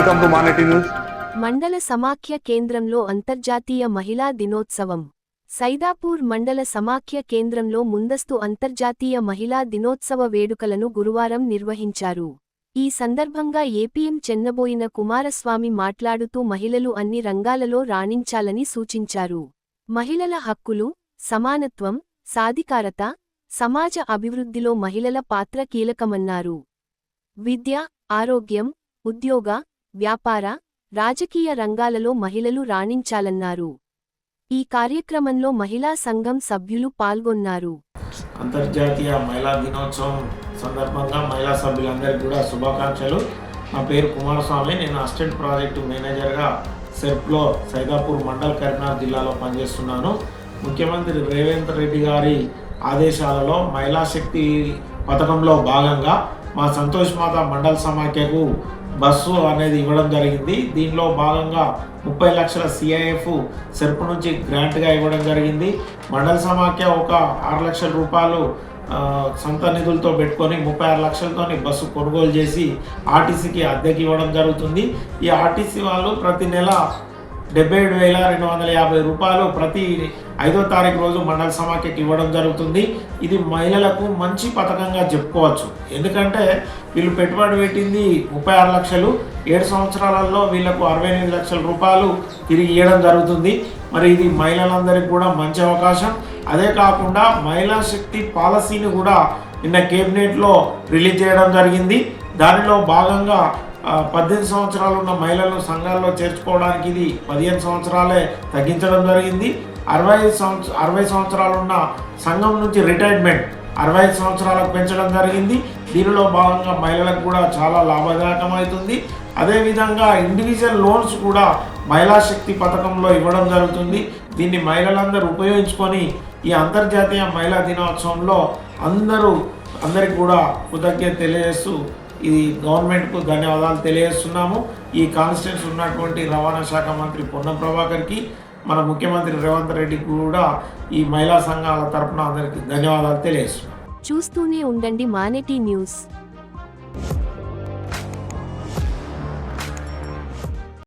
Welcome to news మండల సమాఖ్య కేంద్రంలో అంతర్జాతీయ మహిళా దినోత్సవం. సైదాపూర్ మండల సమాఖ్య కేంద్రంలో ముందస్తు అంతర్జాతీయ మహిళా దినోత్సవ వేడుకలను గురువారం నిర్వహించారు. ఈ సందర్భంగా ఏపీఎం చెన్నబోయిన కుమారస్వామి మాట్లాడుతూ మహిళలు అన్ని రంగాలలో రాణించాలని సూచించారు. మహిళల హక్కులు సమానత్వం సాధికారత సమాజ అభివృద్ధిలో మహిళల పాత్ర కీలకమన్నారు. విద్య ఆరోగ్యం ఉద్యోగ వ్యాపార రాజకీయ రంగాలలో మహిళలు రాణించాలన్నారు. ఈ కార్యక్రమంలో మహిళా సంఘం సభ్యులు పాల్గొన్నారు. అంతర్జాతీయ మహిళా దినోత్సవం సందర్భంగా మహిళా సభ్యులందరికీ కూడా శుభాకాంక్షలు. నా పేరు కుమారస్వామి. నేను అసిస్టెంట్ ప్రాజెక్టు మేనేజర్గా సెర్ప్లో సైదాపూర్ మండల్ కరీంనగర్ జిల్లాలో పనిచేస్తున్నాను. ముఖ్యమంత్రి రేవంత్ రెడ్డి గారి ఆదేశాలలో మహిళా శక్తి పథకంలో భాగంగా మా సంతోష్ మాత మండల్ సమాఖ్యకు బస్సు అనేది ఇవ్వడం జరిగింది. దీనిలో భాగంగా ముప్పై లక్షల సిఐఎఫ్ సెర్పు నుంచి గ్రాంట్గా ఇవ్వడం జరిగింది. మండల సమాఖ్య ఒక ఆరు లక్షల రూపాయలు సొంత నిధులతో పెట్టుకొని ముప్పై ఆరు లక్షలతోని బస్సు కొనుగోలు చేసి ఆర్టీసీకి అద్దెకి ఇవ్వడం జరుగుతుంది. ఈ ఆర్టీసీ వాళ్ళు ప్రతి నెల డెబ్బై ఏడు వేల రెండు వందల యాభై రూపాయలు ప్రతి ఐదో తారీఖు రోజు మండల సమాఖ్యకి ఇవ్వడం జరుగుతుంది. ఇది మహిళలకు మంచి పథకంగా చెప్పుకోవచ్చు. ఎందుకంటే వీళ్ళు పెట్టుబడి పెట్టింది ముప్పై ఆరు లక్షలు. ఏడు సంవత్సరాలలో వీళ్ళకు అరవై ఎనిమిది లక్షల రూపాయలు తిరిగి ఇవ్వడం జరుగుతుంది. మరి ఇది మహిళలందరికీ కూడా మంచి అవకాశం. అదే కాకుండా మహిళా శక్తి పాలసీని కూడా నిన్న కేబినెట్లో రిలీజ్ చేయడం జరిగింది. దానిలో భాగంగా పద్దెనిమిది సంవత్సరాలు ఉన్న మహిళలను సంఘాల్లో చేర్చుకోవడానికి ఇది పదిహేను సంవత్సరాలే తగ్గించడం జరిగింది. అరవై ఐదు సంవత్సర అరవై సంవత్సరాలు ఉన్న సంఘం నుంచి రిటైర్మెంట్ అరవై ఐదు సంవత్సరాలకు పెంచడం జరిగింది. దీనిలో భాగంగా మహిళలకు కూడా చాలా లాభదాయకం అవుతుంది. అదేవిధంగా ఇండివిజువల్ లోన్స్ కూడా మహిళా శక్తి పథకంలో ఇవ్వడం జరుగుతుంది. దీన్ని మహిళలందరూ ఉపయోగించుకొని ఈ అంతర్జాతీయ మహిళా దినోత్సవంలో అందరూ అందరికి కూడా కృతజ్ఞత తెలియజేస్తూ ఇది గవర్నమెంట్కు ధన్యవాదాలు తెలియజేస్తున్నాము. ఈ కాన్స్టిట్యూన్స్ ఉన్నటువంటి రవాణా శాఖ మంత్రి పొన్నం ప్రభాకర్కి మన ముఖ్యమంత్రి రేవంత్ రెడ్డికి కూడా ఈ మహిళా సంఘాల తరపున అందరికీ ధన్యవాదాలు తెలియజేస్తున్నాం. చూస్తూనే ఉండండి మానేటి న్యూస్.